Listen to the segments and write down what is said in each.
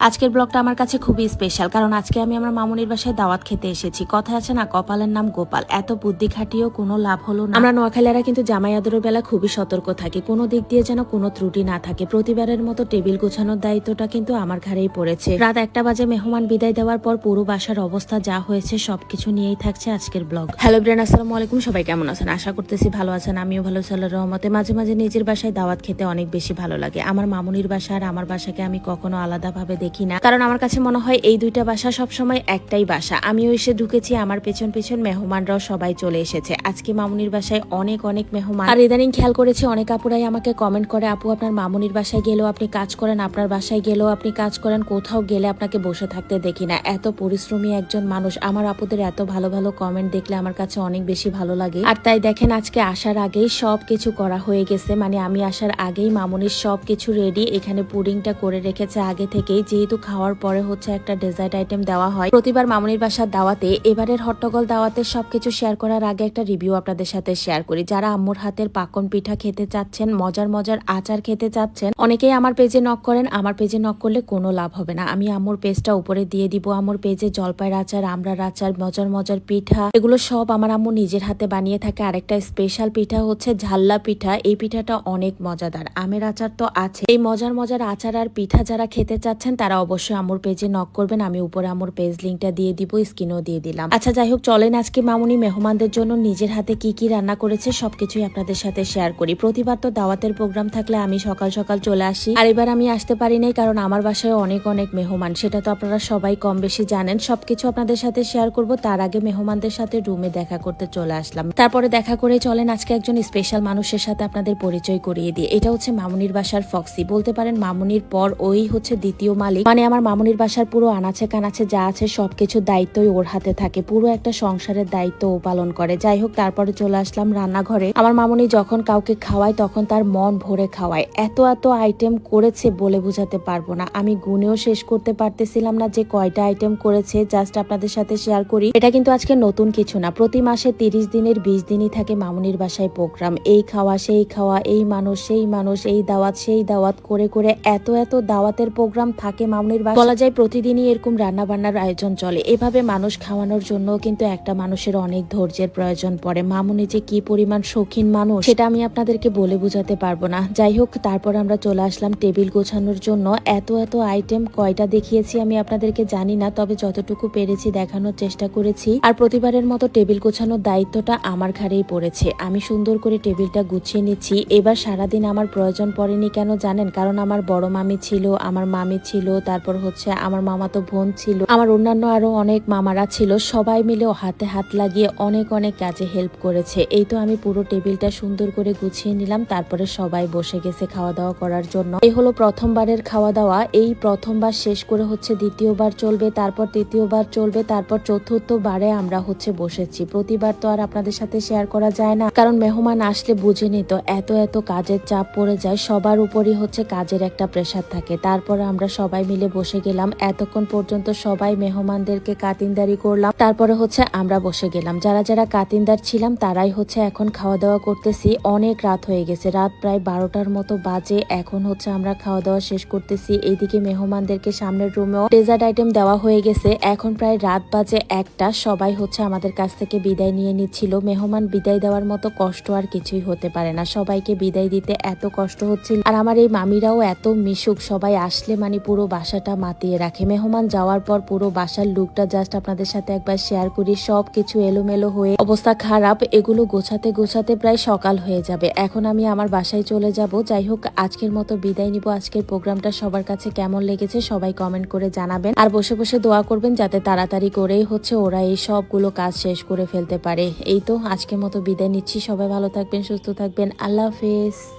আজকের ব্লগটা আমার কাছে খুবই স্পেশাল কারণ আজকে আমি আমার মামুনির বাসায় দাওয়াত খেতে এসেছি। কথা আছে না, কপালের নাম গোপাল। এত বুদ্ধি খাটিয়েও কোনো লাভ হলো না। আমরা নোয়াখালীরা কিন্তু জামাই আদরের বেলা খুবই সতর্ক থাকি। কোনো দিক দিয়ে যেন কোনো ত্রুটি না থাকে। প্রতিবারের মতো টেবিল গোছানোর দায়িত্বটা কিন্তু আমার ঘাড়েই পড়েছে। রাত একটা বাজে মেহমান বিদায় দেওয়ার পর পুরো বাসার অবস্থা যা হয়েছে সবকিছু নিয়েই থাকছে আজকের ব্লগ। হ্যালো ব্রেন আসসালামু আলাইকুম। সবাই কেমন আছেন? আশা করতেছি ভালো আছেন। আমিও ভালো সাল্লাহ রহমতে। মাঝে মাঝে নিজের বাসায় দাওয়াত খেতে অনেক বেশি ভালো লাগে। আমার মামুনির বাসা আর আমার বাসাকে আমি কখনো আলাদাভাবে দেখি না। কারণ আমার কাছে মনে হয় এই দুইটা বাসা সবসময় একটাই বাসা। আমিও এসে ঢুকেছি, আমার পেছন পেছন মেহমানরাও সবাই চলে এসেছে। আজকে মামুনির বাসায় অনেক অনেক মেহমান। আর ইদানিং খেয়াল করেছি, অনেক আপুরাই আমাকে কমেন্ট করে, আপু, আপনার মামুনির বাসায় গেলেও আপনি কাজ করেন, আপনার বাসায় গেলেও আপনি কাজ করেন, কোথাও গেলে আপনাকে বসে থাকতে দেখি না। এত পরিশ্রমী একজন মানুষ, আমার আপুদের এত ভালো ভালো কমেন্ট দেখলে আমার কাছে অনেক বেশি ভালো লাগে। আর তাই দেখেন, আজকে আসার আগেই সব কিছু করা হয়ে গেছে। মানে আমি আসার আগেই মামুনির সব কিছু রেডি এখানে পুডিংটা করে রেখেছে, আগে থেকেই যেহেতু খাওয়ার পরে হচ্ছে একটা ডেজার্ট আইটেম দেওয়া হয়, প্রতিবার মামুনির বাসার দাওয়াতে, এবারের হট্টগোল দাওয়াতে সবকিছু শেয়ার করার আগে একটা রিভিউ আপনাদের সাথে শেয়ার করি। যারা আম্মুর হাতের পাকন পিঠা খেতে চাচ্ছেন, মজার মজার আচার খেতে চাচ্ছেন, অনেকেই আমার পেজে নক করেন, আমার পেজে নক করলে কোনো লাভ হবে না। আমি আম্মুর পেজটা উপরে দিয়ে দিব, আম্মুর পেজে জলপাইয়ের আচার, আমড়ার আচার, মজার মজার পিঠা, এগুলো সব আমার আম্মু নিজের হাতে বানিয়ে থাকে। আরেকটা স্পেশাল পিঠা হচ্ছে ঝাল্লা পিঠা, এই পিঠাটা অনেক মজাদার। আমের আচার তো আছে এই মজার মজার আচার আর পিঠা যারা খেতে চাচ্ছেন, তারা অবশ্যই আম্মুর পেজে নক করবেন। আমি উপরে আম্মুর পেজ লিঙ্কটা দিয়ে দিব স্ক্রিনও দিয়ে দিলাম। আচ্ছা যাই হোক, চলেন আজকে মামুনি মেহমানদের জন্য নিজের হাতে কি কি রান্না করেছে সবকিছুই আপনাদের সাথে শেয়ার করি। প্রতিবার তো দাওয়াতের প্রোগ্রাম থাকলে আমি সকাল সকাল চলে আসি। আর এবার আমি আসতে পারি নাই, কারণ আমার বাসায় অনেক অনেক মেহমান। সেটা তো আপনারা সবাই কম বেশি জানেন। সবকিছু আপনাদের সাথে শেয়ার করব। তার আগে মেহমানদের সাথে রুমে দেখা করতে চলে আসলাম। তারপরে দেখা করে চলেন আজকে একজন স্পেশাল মানুষের সাথে আপনাদের পরিচয় করিয়ে দিই। এটা হচ্ছে মামুনির বাসার ফক্সি বলতে পারেন মামুনির পর ওই হচ্ছে দ্বিতীয় মালিক। মানে আমার মামুনির বাসার পুরো আনাচে কানাচে যা আছে সবকিছু দায়িত্বই ওর হাতে থাকে। পুরো একটা সংসারের দায়িত্ব ও পালন করে। যাই হোক, তারপরে চলে আসলাম রান্নাঘরে। আমার মামুনি যখন কাউকে খাওয়ায়, তখন তার মন ভরে খাওয়ায়। এত এত আইটেম করেছে বলে বোঝাতে পারব না। আমি গুনেও শেষ করতে পারতেছিলাম না যে কয়টা আইটেম করেছে। জাস্ট আপনাদের সাথে শেয়ার করি। এটা কিন্তু আজকে নতুন কিছু না। প্রতি মাসে তিরিশ দিনের, বিশ দিনই থাকে মামুনির বাসায় প্রোগ্রাম এই খাওয়া, সেই খাওয়া, এই মানুষ, সেই মানুষ, এই দাওয়াত, সেই দাওয়াত। করে করে এত এত দাওয়াতের প্রোগ্রাম থাকে মামুনির বাসায় বলা যায় প্রতিদিনই এরকম রান্না বান্নার আয়োজন চলে। এভাবে মানুষ খাওয়ানোর জন্য কিন্তু একটা মানুষের অনেক ধৈর্যের প্রয়োজন পড়ে। মামুনি যে কি পরিমাণ শৌখিন মানুষ, সেটা আমি আপনাদেরকে বলে বোঝাতে পারব না। যাই হোক, তারপর আমরা চলে আসলাম টেবিল গোছানোর জন্য। এত এত আইটেম কয়টা দেখিয়েছি আমি আপনাদেরকে জানি না, তবে যতটুকু পেরেছি দেখানোর চেষ্টা করেছি। আর প্রতিবারের মতো টেবিল গোছানোর দায়িত্বটা আমার ঘাড়েই পড়েছে। আমি সুন্দর করে টেবিলটা গুছিয়ে নিচ্ছি। এবার সারাদিন আমার প্রয়োজন পড়েনি কেন জানেন? কারণ আমার বড় মামি ছিল, আমার মামি ছিল তারপর হচ্ছে আমার মামাতো বোন ছিল। আমার অন্যান্য আরও অনেক মামারা ছিল, সবাই মিলে হাতে হাত লাগিয়ে অনেক অনেক কাজে হেল্প করেছে। এই তো আমি পুরো টেবিলটা সুন্দর করে গুছিয়ে নিলাম, তারপরে সবাই বসে গেছে খাওয়া দাওয়া করার জন্য। এই হলো প্রথমবারের খাওয়া দাওয়া এই প্রথমবার শেষ করে হচ্ছে দ্বিতীয়বার চলবে, তারপর তৃতীয়বার চলবে, তারপর চতুর্থবারে আমরা হচ্ছে বসেছি। প্রতিবার তো আর আপনাদের সাথে শেয়ার করা যায় না। কারণ মেহমান আসলে বুঝেনি তো, এত এত কাজের চাপ পড়ে যায়, সবার উপরই হচ্ছে কাজের একটা প্রেশার থাকে। তারপরে আমরা সবাই মিলে বসে গেলাম। এতক্ষণ পর্যন্ত সবাই মেহমানদেরকে কাতিনদারি করলাম। তারপরে হচ্ছে আমরা বসে গেলাম। যারা যারা কাতিনদার ছিলাম, তারাই হচ্ছে এখন খাওয়া দাওয়া করতেছি। অনেক রাত হয়ে গেছে। রাত প্রায় বারোটার মতো বাজে। এখন হচ্ছে আমরা খাওয়া দাওয়া শেষ করতেছি। এইদিকে মেহমানদেরকে সামনের রুমেও ডেজার্ট আইটেম দেওয়া হয়ে গেছে। এখন প্রায় রাত বাজে একটা। সবাই হচ্ছে আমাদের কাছ থেকে বিদায় নিয়ে নিচ্ছিল। মেহমান বিদায় দেওয়ার মতো কষ্ট আর কিছুই হতে পারে না। সবাইকে বিদায় দিতে এত কষ্ট হচ্ছিল। আর আমার এই মামিরাও এত মিশুক। সবাই আসলে মানে পুরো বাসাটা মাতিয়ে রাখে। মেহমান যাওয়ার পর পুরো বাসার লুকটা জাস্ট আপনাদের সাথে একবার শেয়ার করি। সব কিছু এলোমেলো হয়ে অবস্থা খারাপ, এগুলো গোছাতে গোছাতে প্রায় সকাল হয়ে যাবে। এখন আমি আমার বাসায় চলে যাব। যাই হোক, আজকের মতো বিদায় নিব। আজকের প্রোগ্রামটা সবার কাছে কেমন লেগেছে সবাই কমেন্ট করে জানাবেন। আর বসে বসে দোয়া করবেন যাতে তাড়াতাড়ি করেই হচ্ছে ওরা এই সবগুলো কাজ শেষ করে ফেলতে পারে। এই তো, আজকের মতো বিদায় নিচ্ছি। সবাই ভালো থাকবেন, সুস্থ থাকবেন। আল্লাহ হাফেজ।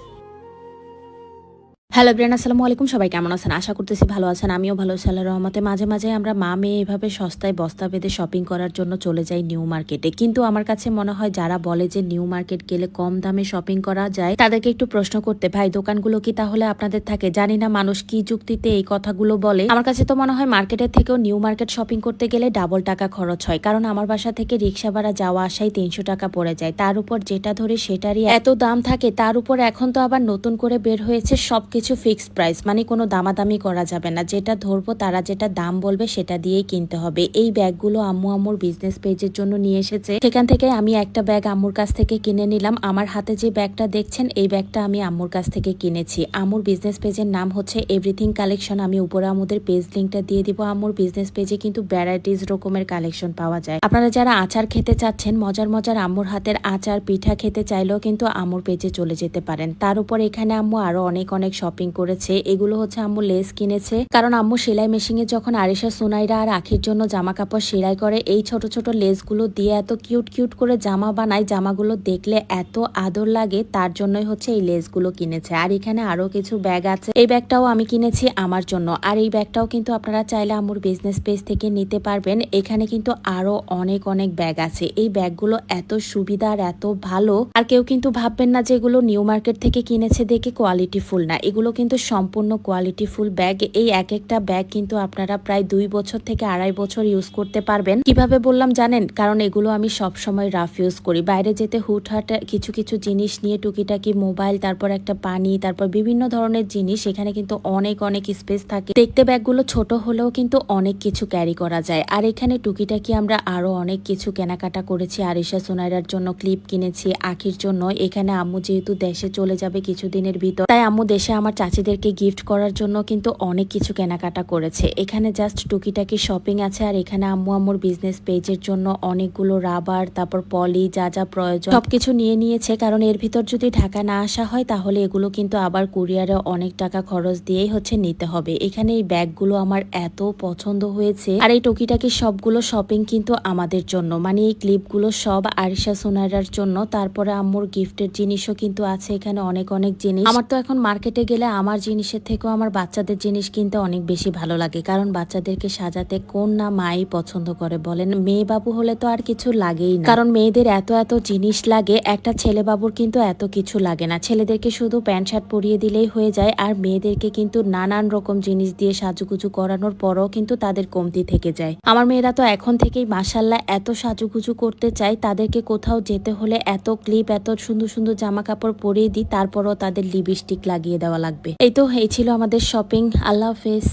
হ্যালো ব্রেন আসসালামু আলাইকুম। সবাই কেমন আছেন? আশা করতেছি ভালো আছেন। আমিও ভালো আছি আল্লাহর রহমতে। মাঝে মাঝে আমরা মা মেয়ে এভাবে সস্তায় বস্তা বেঁধে শপিং করার জন্য চলে যাই নিউ মার্কেটে কিন্তু আমার কাছে মনে হয় যারা বলে যে নিউ মার্কেট গেলে কম দামে শপিং করা যায়, তাদেরকে একটু প্রশ্ন করতে, ভাই, দোকানগুলো কি তাহলে আপনাদের থাকে? জানি না মানুষ কি যুক্তিতে এই কথাগুলো বলে। আমার কাছে তো মনে হয় মার্কেটের থেকেও নিউ মার্কেট শপিং করতে গেলে ডাবল টাকা খরচ হয়। কারণ আমার বাসা থেকে রিক্সা ভাড়া যাওয়া আসাই তিনশো টাকা পড়ে যায়। তার উপর যেটা ধরে সেটারই এত দাম থাকে, তার উপর এখন তো আবার নতুন করে বের হয়েছে সবকিছু। সবকিছু ফিক্সড প্রাইস মানে কোনো দামাদামি করা যাবে না। যেটা ধরবো তারা যেটা দাম বলবে সেটা দিয়েই কিনতে হবে। এই ব্যাগগুলো আম্মু আম্মুর বিজনেস পেজের জন্য নিয়ে এসেছে। সেখান থেকে আমি একটা ব্যাগ আম্মুর কাছ থেকে কিনে নিলাম। আমার হাতে যে ব্যাগটা দেখছেন, এই ব্যাগটা আমি আম্মুর কাছ থেকে কিনেছি। আম্মুর বিজনেস পেজের নাম হচ্ছে এভরিথিং কালেকশন আমি উপরে আমাদের পেজ লিঙ্কটা দিয়ে দিব। আম্মুর বিজনেস পেজে কিন্তু ভ্যারাইটিস রকমের কালেকশন পাওয়া যায়। আপনারা যারা আচার খেতে চাচ্ছেন, মজার মজার আম্মুর হাতের আচার, পিঠা খেতে চাইলেও কিন্তু আম্মুর পেজে চলে যেতে পারেন। তার উপর এখানে আম্মু আরও অনেক অনেক শপিং করেছে, এগুলো হচ্ছে আম্মু লেস কিনেছে। কারণ আম্মু সেলাই মেশিনে যখন আরিশা, সোনাইরা আর আখির জন্য জামা কাপড় সেলাই করে, এই ছোট ছোট লেসগুলো দিয়ে এত কিউট কিউট করে জামা বানায়, জামাগুলো দেখলে এত আদর লাগে, তার জন্যই হচ্ছে এই লেসগুলো কিনেছে। আর এখানে আরও কিছু ব্যাগ আছে, এই ব্যাগটাও আমি কিনেছি আমার জন্য। আর এই ব্যাগটাও কিন্তু আপনারা চাইলে আম্মুর বিজনেস পেজ থেকে নিতে পারবেন। এখানে কিন্তু আরও অনেক অনেক ব্যাগ আছে। এই ব্যাগগুলো এত সুবিধা আর এত ভালো, আর কেউ কিন্তু ভাববেন না যে এগুলো নিউ মার্কেট থেকে কিনেছে, দেখে কোয়ালিটি ফুল না। এগুলো কিন্তু সম্পূর্ণ কোয়ালিটি ফুল ব্যাগ এই এক একটা ব্যাগ কিন্তু আপনারা প্রায় দুই বছর থেকে আড়াই বছর ইউজ করতে পারবেন। কীভাবে বললাম জানেন? কারণ এগুলো আমি সব সময় রাফ ইউজ করি। বাইরে যেতে হুটহাট কিছু কিছু জিনিস নিয়ে টুকিটাকি মোবাইল তারপর একটা পানি, তারপর বিভিন্ন ধরনের জিনিস, এখানে কিন্তু অনেক অনেক স্পেস থাকে। দেখতে ব্যাগগুলো ছোট হলেও কিন্তু অনেক কিছু ক্যারি করা যায়। আর এখানে টুকিটাকি আমরা আরও অনেক কিছু কেনাকাটা করেছি। আরিশা সোনাইরার জন্য ক্লিপ কিনেছি, আখির জন্য। এখানে আম্মু যেহেতু দেশে চলে যাবে কিছুদিনের ভিতর, তাই আম্মু দেশে আমার চাচিদেরকে গিফট করার জন্য কিন্তু অনেক কিছু কেনাকাটা করেছে। এখানে জাস্ট টুকিটাকি শপিং আছে আর এখানে আম্মু আম্মুর বিজনেস পেজের জন্য অনেকগুলো রাবার তারপর পলি যা যা প্রয়োজন সবকিছু নিয়ে নিয়েছে। কারণ এর ভিতর যদি ঢাকা না আসা হয়, তাহলে এগুলো কিন্তু আবার কুরিয়ারে অনেক টাকা খরচ দিয়েই হচ্ছে নিতে হবে। এখানে এই ব্যাগগুলো আমার এত পছন্দ হয়েছে। আর এই টুকিটাকি সবগুলো শপিং কিন্তু আমাদের জন্য। মানে এই ক্লিপগুলো সব আরিশা সোনারার জন্য। তারপরে আম্মুর গিফটের জিনিসও কিন্তু আছে এখানে অনেক অনেক জিনিস। আমার তো এখন মার্কেটে গেলে আমার জিনিসের থেকেও আমার বাচ্চাদের জিনিস কিনতে অনেক বেশি ভালো লাগে। কারণ বাচ্চাদেরকে সাজাতে কোন না মাই পছন্দ করে বলেন। মেয়ে বাবু হলে তো আর কিছু লাগেই না। কারণ মেয়েদের এত এত জিনিস লাগে, একটা ছেলে বাবুর কিন্তু এত কিছু লাগে না। ছেলেদেরকে শুধু প্যান্ট, শার্ট পরিয়ে দিলেই হয়ে যায়, আর মেয়েদেরকে কিন্তু নানান রকম জিনিস দিয়ে সাজুগুজু করানোর পরও কিন্তু তাদের কমতি থেকে যায়। আমার মেয়েরা তো এখন থেকেই মাসাল্লাহ এত সাজুগুজু করতে চায়, তাদেরকে কোথাও যেতে হলে এত ক্লিপ, এত সুন্দর সুন্দর জামা কাপড় পরিয়ে দিই, তারপরও তাদের লিপস্টিক লাগিয়ে দেওয়া লাগবে। এই তো এই ছিল আমাদের শপিং আল্লাহ হাফেজ।